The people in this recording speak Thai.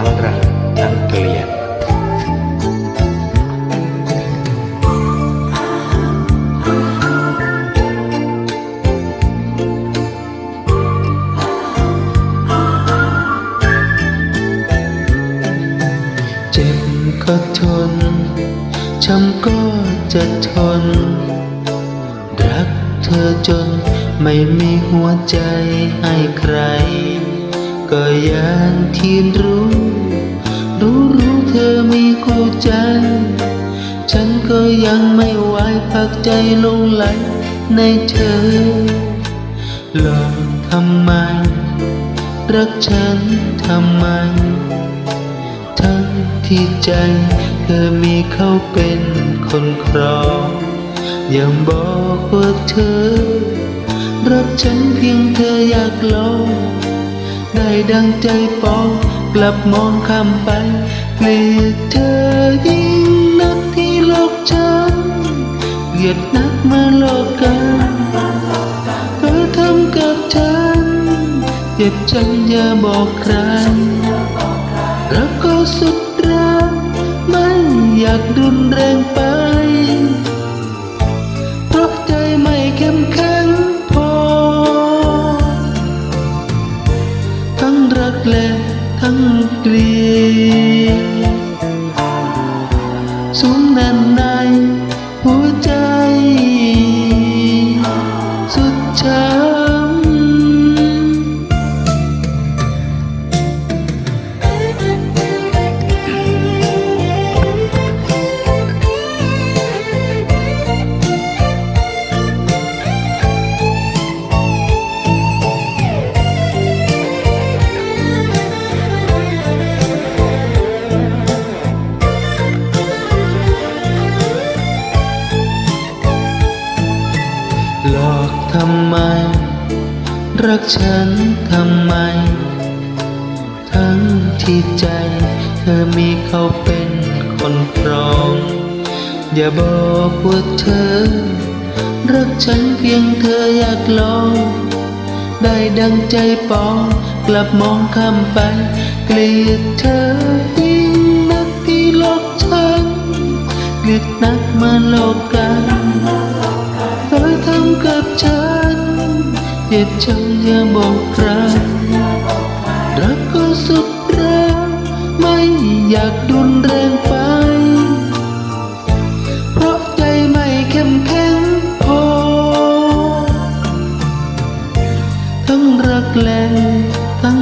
ทั้งรักทั้งเกลีเจ็บก็ทนช้ำก็จะทน รักเธอจนไม่มีหัวใจให้ใคร ก็อย่างที่รู้ รู้รู้เธอมีคู่ใจ ฉันก็ยังไม่ไหวพักใจลงไหลในเธอ หลอกทำไม รักฉันทำไม ทั้งที่ใจเธอมีเขาเป็นคนครองอย่าบอกว่าเธอ รักฉันเพียงเธออยากลอง ได้ดังใจปองกลับมองข้ามไปเกลียดเธอยิ่งนักที่โลกฉันเกลียดนักเมื่อโลกกันเธอทำกับฉันเจ็บจนอย่าบอกใครรักก็สุดรักไม่อยากรุนแรงไป งเก ทำไม รักฉันทำไม ทั้งที่ใจ เธอมีเขาเป็นคนครอง อย่าบอกว่าเธอ รักฉันเพียงเธออยากลอง ได้ดังใจปองกลับมองข้ามไป เกลียดเธอยิ่งนักที่หลอกฉันเกลียดนักมาโลกกั จ็บช้ำอย่าบอกใครรักก็สุดแรงไม่อยากดุนแรงไป เพราะใจไม่เข้มแข็งพอ ทั้งรักแรงทั้ง